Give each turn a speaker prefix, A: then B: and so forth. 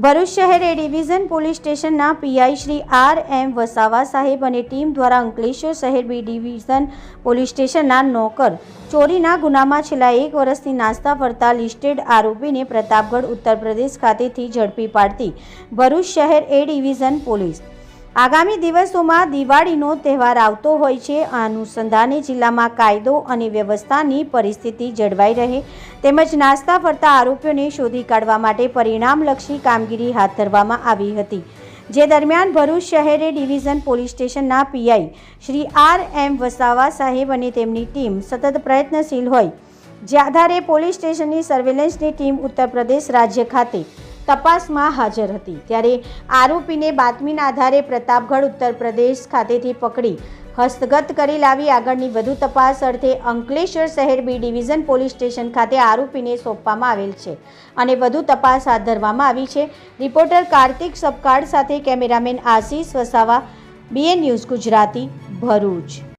A: ભરૂચ શહેર એ division police સ્ટેશનના PI Shri R M Vasava સાહેબ અને ટીમ દ્વારા અંકલેશ્વર શહેર બી ડિવિઝન પોલીસ સ્ટેશનના નોકર ચોરીના ગુનામાં છેલ્લા એક વર્ષથી નાસ્તા ફરતા લિસ્ટેડ આરોપીને પ્રતાપગઢ ઉત્તર પ્રદેશ ખાતેથી ઝડપી પાડતી ભરૂચ શહેર એ ડિવિઝન પોલીસ આગામી દિવસોમાં દિવાળીનો તહેવાર આવતો હોય છે. આ અનુસંધાને જિલ્લામાં કાયદો અને વ્યવસ્થાની પરિસ્થિતિ જળવાઈ રહે. તેમજ નાસ્તા ફરતા આરોપીઓને શોધી કાઢવા માટે પરિણામલક્ષી કામગીરી હાથ ધરવામાં આવી હતી. જે દરમિયાન ભરૂચ શહેરે ડિવિઝન પોલીસ સ્ટેશનના PI Shri R M Vasava સાહેબ અને તેમની ટીમ સતત પ્રયત્નશીલ હોય. જે આધારે પોલીસ સ્ટેશનની સર્વેલન્સની ટીમ ઉત્તર પ્રદેશ રાજ્ય ખાતે તપાસમાં હાજર હતી. ત્યારે આરોપીને બાતમીના આધારે પ્રતાપગઢ, ઉત્તર પ્રદેશ ખાતેથી પકડી હસ્તગત કરી લાવી. આગળની વધુ તપાસ અર્થે અંકલેશ્વર શહેર બી ડિવિઝન પોલીસ સ્ટેશન ખાતે આરોપીને સોંપવામાં આવેલ છે અને વધુ તપાસ હાથ ધરવામાં આવી છે. રિપોર્ટર કાર્તિક સપકાળ સાથે cameraman Ashish Vasava BN news Gujarati Bharuch.